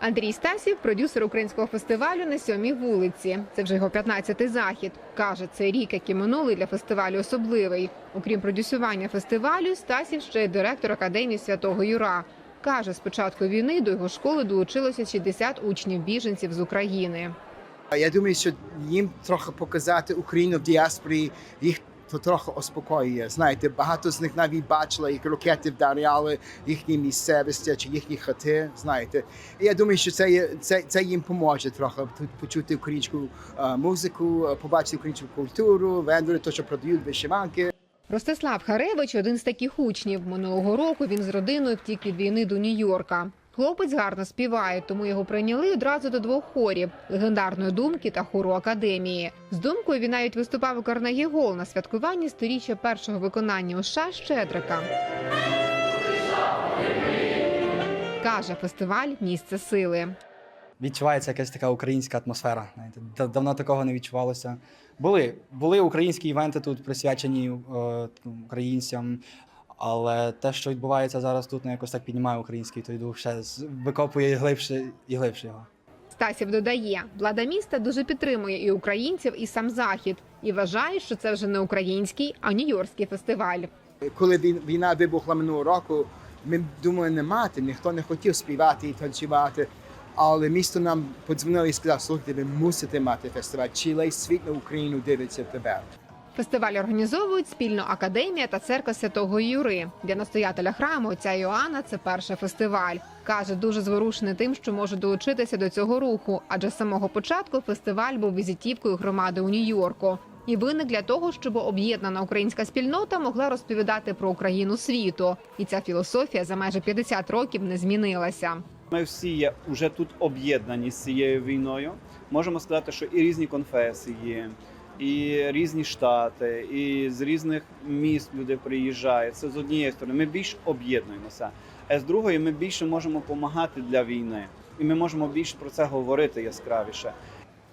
Андрій Стасів, продюсер українського фестивалю на сьомій вулиці. Це вже його 15-й захід. Каже, цей рік, як і минулий для фестивалю, особливий. Окрім продюсування фестивалю, Стасів ще й директор академії святого Юра. Каже, з початку війни до його школи долучилося 60 учнів біженців з України. Я думаю, що їм трохи показати Україну в діаспорі, їх то трохи успокоює. Знаєте, багато з них навіть бачили, як ракети вдаряли їхні місцевості чи їхні хати. Знаєте, І я думаю, що це, це, це їм поможе трохи тут почути українську е, музику, побачити українську культуру, вендори, то, що продають вишиванки. Ростислав Харевич один з таких учнів. Минулого року він з родиною втік від війни до Нью-Йорка. Хлопець гарно співає, тому його прийняли одразу до двох хорів легендарної думки та хору академії. З думкою він навіть виступав у Карнегі Гол на святкуванні сторіччя першого виконання у США Щедрика. Каже, фестиваль місце сили. відчувається якась така українська атмосфера. Давно такого не відчувалося. Були, були українські івенти тут присвячені е, українцям, але те, що відбувається зараз тут, ну, якось так піднімає український той дух, ще з- викопує глибше і глибше його. Стасів додає, влада міста дуже підтримує і українців, і сам захід, і вважає, що це вже не український, а нью-йоркський фестиваль. Коли він- війна вибухла минулого року, ми думали не мати, ніхто не хотів співати і танцювати. Але місто нам подзвонило і сказав, слухайте, ви мусите мати фестиваль. Чилий світ на Україну дивиться тепер. Фестиваль організовують спільно академія та церква святого Юри. Для настоятеля храму отця Йоанна це перший фестиваль. каже, дуже зворушений тим, що може долучитися до цього руху, адже з самого початку фестиваль був візитівкою громади у Нью-Йорку. І виник для того, щоб об'єднана українська спільнота могла розповідати про Україну світу. І ця філософія за майже 50 років не змінилася. Ми всі є вже тут об'єднані з цією війною. Можемо сказати, що і різні конфесії, і різні штати, і з різних міст люди приїжджають. Це з однієї сторони. Ми більш об'єднуємося. А з другої, ми більше можемо допомагати для війни, і ми можемо більше про це говорити яскравіше.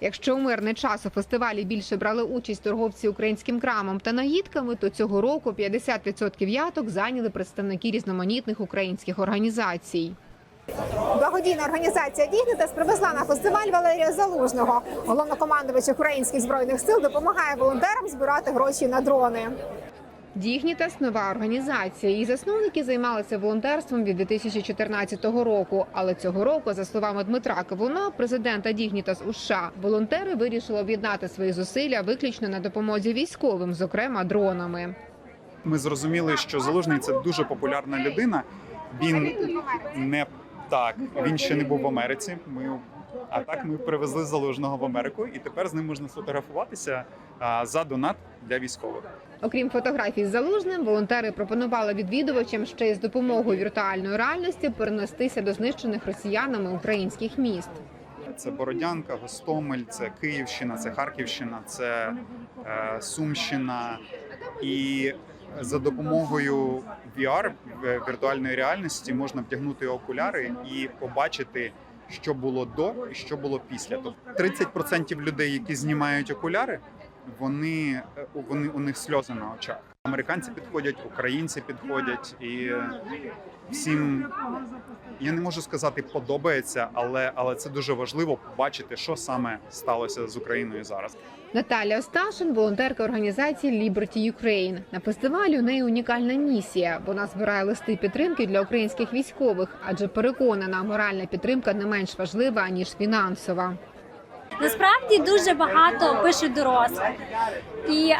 Якщо у мирний час у фестивалі більше брали участь торговці українським крамом та нагідками, то цього року 50% яток зайняли представники різноманітних українських організацій. Благодійна організація Дігнітас привезла на фестиваль Валерія Залужного. Головнокомандувач українських збройних сил допомагає волонтерам збирати гроші на дрони. Дігнітас нова організація. Її засновники займалися волонтерством від 2014 року. Але цього року, за словами Дмитра Кавуна, президента Дігнітас у США, волонтери вирішили об'єднати свої зусилля виключно на допомозі військовим, зокрема дронами. ми зрозуміли, що залужний це дуже популярна людина. Він не так, він ще не був в Америці. Ми а так ми привезли залужного в Америку, і тепер з ним можна сфотографуватися а, за донат для військових. Окрім фотографій з залужним, волонтери пропонували відвідувачам ще й з допомогою віртуальної реальності перенестися до знищених росіянами українських міст. Це Бородянка, Гостомель, це Київщина, це Харківщина, це е, Сумщина. І за допомогою VR віртуальної реальності можна вдягнути окуляри і побачити, що було до і що було після. Тобто 30% людей, які знімають окуляри, вони, е, вони у них сльози на очах. Американці підходять, українці підходять, і е, всім я не можу сказати подобається, але, але це дуже важливо побачити, що саме сталося з Україною зараз. Наталя Осташин, волонтерка організації Liberty Ukraine. На фестивалі у неї унікальна місія. Вона збирає листи підтримки для українських військових, адже переконана, моральна підтримка не менш важлива ніж фінансова. Насправді дуже багато пишуть дорослих, і е,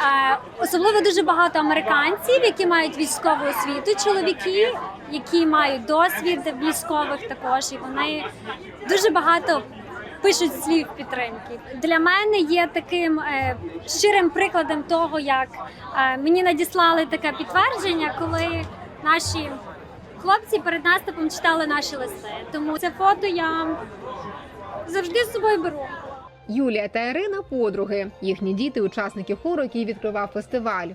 особливо дуже багато американців, які мають військову освіту, чоловіки, які мають досвід військових також, і вони дуже багато пишуть слів підтримки. Для мене є таким е, щирим прикладом того, як е, мені надіслали таке підтвердження, коли наші хлопці перед наступом читали наші листи. Тому це фото я завжди з собою беру. Юлія та Ірина подруги. Їхні діти учасники хору, який відкривав фестиваль.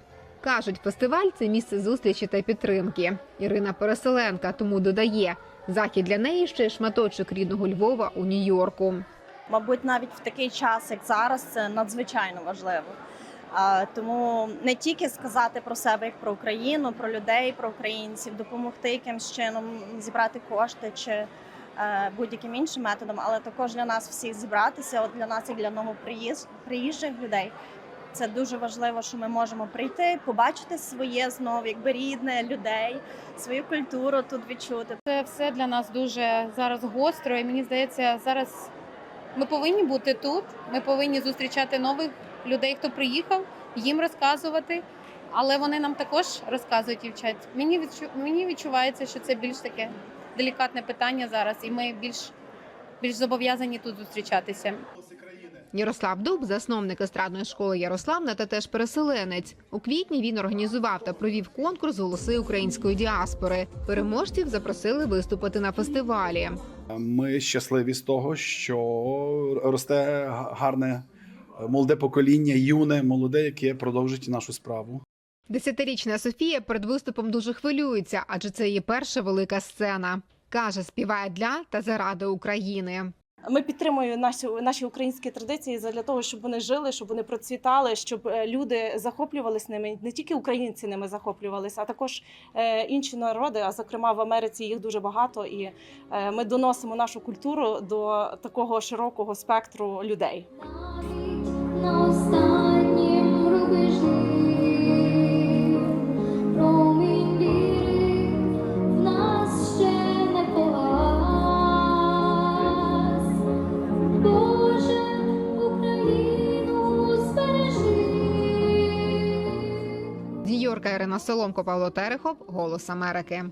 Кажуть, фестиваль це місце зустрічі та підтримки. Ірина переселенка, тому додає, захід для неї ще й шматочок рідного Львова у Нью-Йорку. Мабуть, навіть в такий час, як зараз, це надзвичайно важливо. Тому не тільки сказати про себе як про Україну, про людей, про українців, допомогти якимсь чином зібрати кошти чи е, будь-яким іншим методом, але також для нас всіх зібратися. Для нас, як для новоприїз- приїжджих людей, це дуже важливо, що ми можемо прийти, побачити своє знову, якби рідне людей, свою культуру тут відчути. Це все для нас дуже зараз гостро, і мені здається, зараз ми повинні бути тут. Ми повинні зустрічати нових людей, хто приїхав, їм розказувати. Але вони нам також розказують і вчать. Мені відчу... мені відчувається, що це більш таке делікатне питання зараз, і ми більш, більш зобов'язані тут зустрічатися. Ярослав Дуб, засновник естрадної школи Ярославна та теж переселенець. У квітні він організував та провів конкурс Голоси української діаспори. Переможців запросили виступити на фестивалі. Ми щасливі з того, що росте гарне молоде покоління, юне, молоде, яке продовжить нашу справу. Десятирічна Софія перед виступом дуже хвилюється, адже це її перша велика сцена. Каже, співає для та заради України. Ми підтримуємо наші, наші українські традиції для того, щоб вони жили, щоб вони процвітали, щоб е, люди захоплювалися ними. Не тільки українці ними захоплювалися, а також е, інші народи. А зокрема в Америці їх дуже багато, і е, ми доносимо нашу культуру до такого широкого спектру людей. З Ірина Соломко, Павло Терехов, Голос Америки.